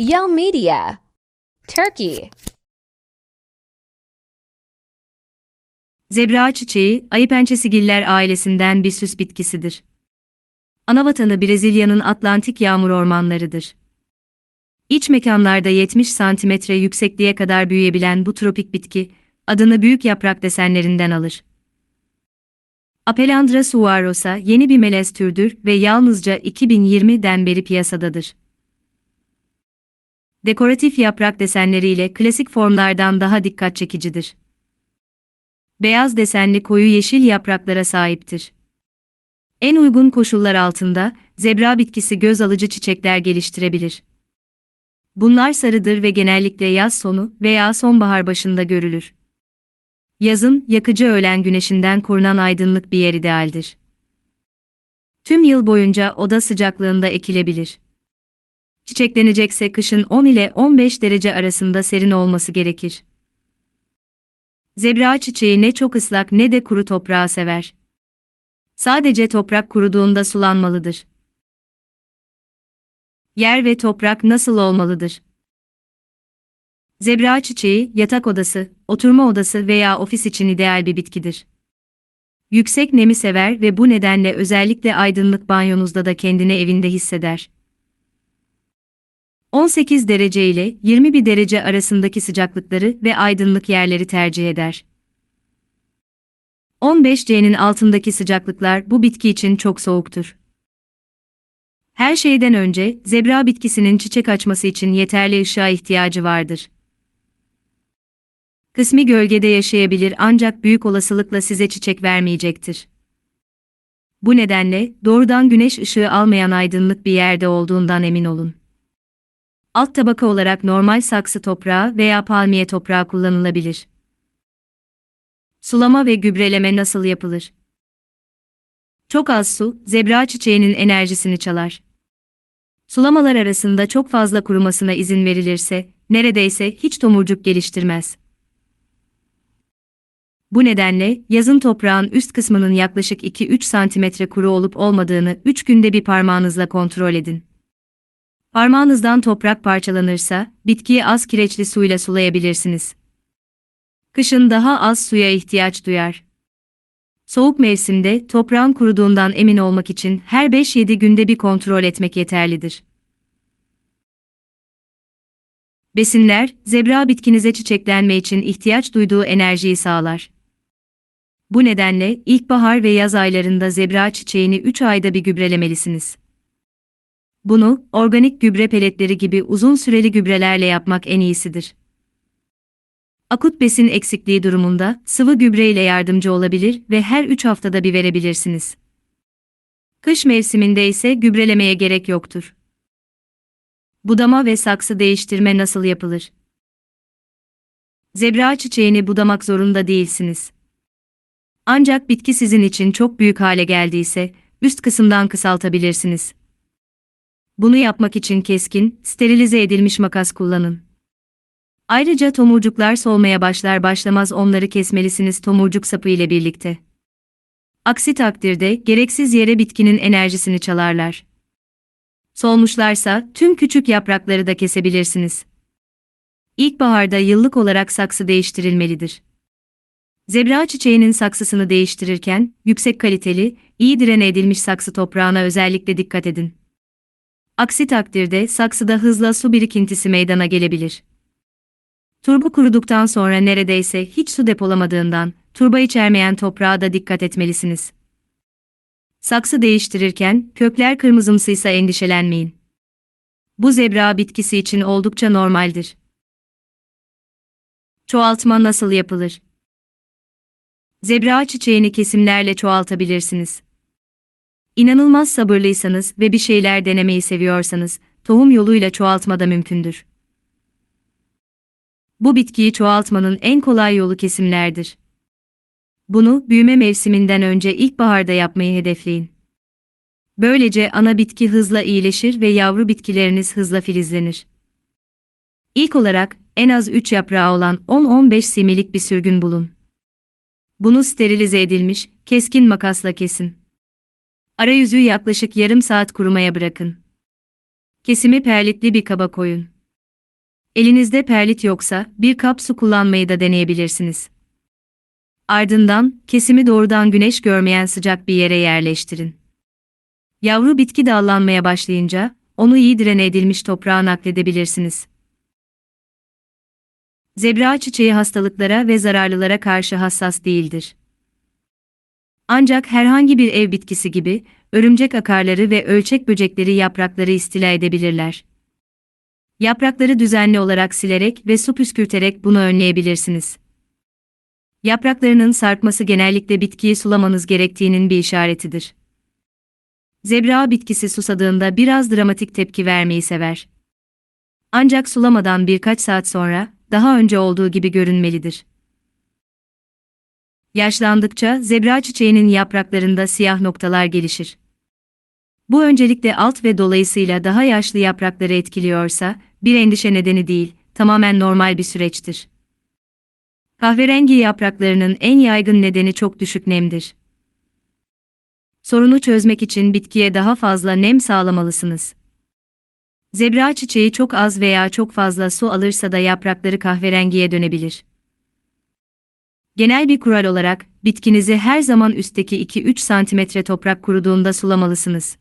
Yell Media. Turkey. Zebra çiçeği, ayıpençesigiller ailesinden bir süs bitkisidir. Anavatanı Brezilya'nın Atlantik yağmur ormanlarıdır. İç mekanlarda 70 santimetre yüksekliğe kadar büyüyebilen bu tropik bitki, adını büyük yaprak desenlerinden alır. Apelandra suarosa yeni bir melez türdür ve yalnızca 2020'den beri piyasadadır. Dekoratif yaprak desenleriyle klasik formlardan daha dikkat çekicidir. Beyaz desenli koyu yeşil yapraklara sahiptir. En uygun koşullar altında zebra bitkisi göz alıcı çiçekler geliştirebilir. Bunlar sarıdır ve genellikle yaz sonu veya sonbahar başında görülür. Yazın yakıcı öğlen güneşinden korunan aydınlık bir yer idealdir. Tüm yıl boyunca oda sıcaklığında ekilebilir. Çiçeklenecekse kışın 10 ile 15 derece arasında serin olması gerekir. Zebra çiçeği ne çok ıslak ne de kuru toprağı sever. Sadece toprak kuruduğunda sulanmalıdır. Yer ve toprak nasıl olmalıdır? Zebra çiçeği, yatak odası, oturma odası veya ofis için ideal bir bitkidir. Yüksek nemi sever ve bu nedenle özellikle aydınlık banyonuzda da kendini evinde hisseder. 18 derece ile 21 derece arasındaki sıcaklıkları ve aydınlık yerleri tercih eder. 15C'nin altındaki sıcaklıklar bu bitki için çok soğuktur. Her şeyden önce zebra bitkisinin çiçek açması için yeterli ışığa ihtiyacı vardır. Kısmi gölgede yaşayabilir ancak büyük olasılıkla size çiçek vermeyecektir. Bu nedenle doğrudan güneş ışığı almayan aydınlık bir yerde olduğundan emin olun. Alt tabaka olarak normal saksı toprağı veya palmiye toprağı kullanılabilir. Sulama ve gübreleme nasıl yapılır? Çok az su, zebra çiçeğinin enerjisini çalar. Sulamalar arasında çok fazla kurumasına izin verilirse, neredeyse hiç tomurcuk geliştirmez. Bu nedenle, yazın toprağın üst kısmının yaklaşık 2-3 santimetre kuru olup olmadığını 3 günde bir parmağınızla kontrol edin. Parmağınızdan toprak parçalanırsa, bitkiyi az kireçli suyla sulayabilirsiniz. Kışın daha az suya ihtiyaç duyar. Soğuk mevsimde toprağın kuruduğundan emin olmak için her 5-7 günde bir kontrol etmek yeterlidir. Besinler, zebra bitkinize çiçeklenme için ihtiyaç duyduğu enerjiyi sağlar. Bu nedenle ilkbahar ve yaz aylarında zebra çiçeğini 3 ayda bir gübrelemelisiniz. Bunu, organik gübre peletleri gibi uzun süreli gübrelerle yapmak en iyisidir. Akut besin eksikliği durumunda sıvı gübre ile yardımcı olabilir ve her 3 haftada bir verebilirsiniz. Kış mevsiminde ise gübrelemeye gerek yoktur. Budama ve saksı değiştirme nasıl yapılır? Zebra çiçeğini budamak zorunda değilsiniz. Ancak bitki sizin için çok büyük hale geldiyse, üst kısımdan kısaltabilirsiniz. Bunu yapmak için keskin, sterilize edilmiş makas kullanın. Ayrıca tomurcuklar solmaya başlar başlamaz onları kesmelisiniz tomurcuk sapı ile birlikte. Aksi takdirde gereksiz yere bitkinin enerjisini çalarlar. Solmuşlarsa tüm küçük yaprakları da kesebilirsiniz. İlkbaharda yıllık olarak saksı değiştirilmelidir. Zebra çiçeğinin saksısını değiştirirken yüksek kaliteli, iyi direne edilmiş saksı toprağına özellikle dikkat edin. Aksi takdirde saksıda hızla su birikintisi meydana gelebilir. Turba kuruduktan sonra neredeyse hiç su depolamadığından, turba içermeyen toprağa da dikkat etmelisiniz. Saksı değiştirirken kökler kırmızımsıysa endişelenmeyin. Bu zebra bitkisi için oldukça normaldir. Çoğaltma nasıl yapılır? Zebra çiçeğini kesimlerle çoğaltabilirsiniz. İnanılmaz sabırlıysanız ve bir şeyler denemeyi seviyorsanız, tohum yoluyla çoğaltma da mümkündür. Bu bitkiyi çoğaltmanın en kolay yolu kesimlerdir. Bunu büyüme mevsiminden önce ilkbaharda yapmayı hedefleyin. Böylece ana bitki hızla iyileşir ve yavru bitkileriniz hızla filizlenir. İlk olarak en az 3 yaprağı olan 10-15 similik bir sürgün bulun. Bunu sterilize edilmiş, keskin makasla kesin. Arayüzü yaklaşık yarım saat kurumaya bırakın. Kesimi perlitli bir kaba koyun. Elinizde perlit yoksa bir kap su kullanmayı da deneyebilirsiniz. Ardından kesimi doğrudan güneş görmeyen sıcak bir yere yerleştirin. Yavru bitki dallanmaya başlayınca onu iyi direne edilmiş toprağa nakledebilirsiniz. Zebra çiçeği hastalıklara ve zararlılara karşı hassas değildir. Ancak herhangi bir ev bitkisi gibi örümcek akarları ve ölçek böcekleri yaprakları istila edebilirler. Yaprakları düzenli olarak silerek ve su püskürterek bunu önleyebilirsiniz. Yapraklarının sarkması genellikle bitkiyi sulamanız gerektiğinin bir işaretidir. Zebra bitkisi susadığında biraz dramatik tepki vermeyi sever. Ancak sulamadan birkaç saat sonra daha önce olduğu gibi görünmelidir. Yaşlandıkça zebra çiçeğinin yapraklarında siyah noktalar gelişir. Bu öncelikle alt ve dolayısıyla daha yaşlı yaprakları etkiliyorsa, bir endişe nedeni değil, tamamen normal bir süreçtir. Kahverengi yapraklarının en yaygın nedeni çok düşük nemdir. Sorunu çözmek için bitkiye daha fazla nem sağlamalısınız. Zebra çiçeği çok az veya çok fazla su alırsa da yaprakları kahverengiye dönebilir. Genel bir kural olarak, bitkinizi her zaman üstteki 2-3 cm toprak kuruduğunda sulamalısınız.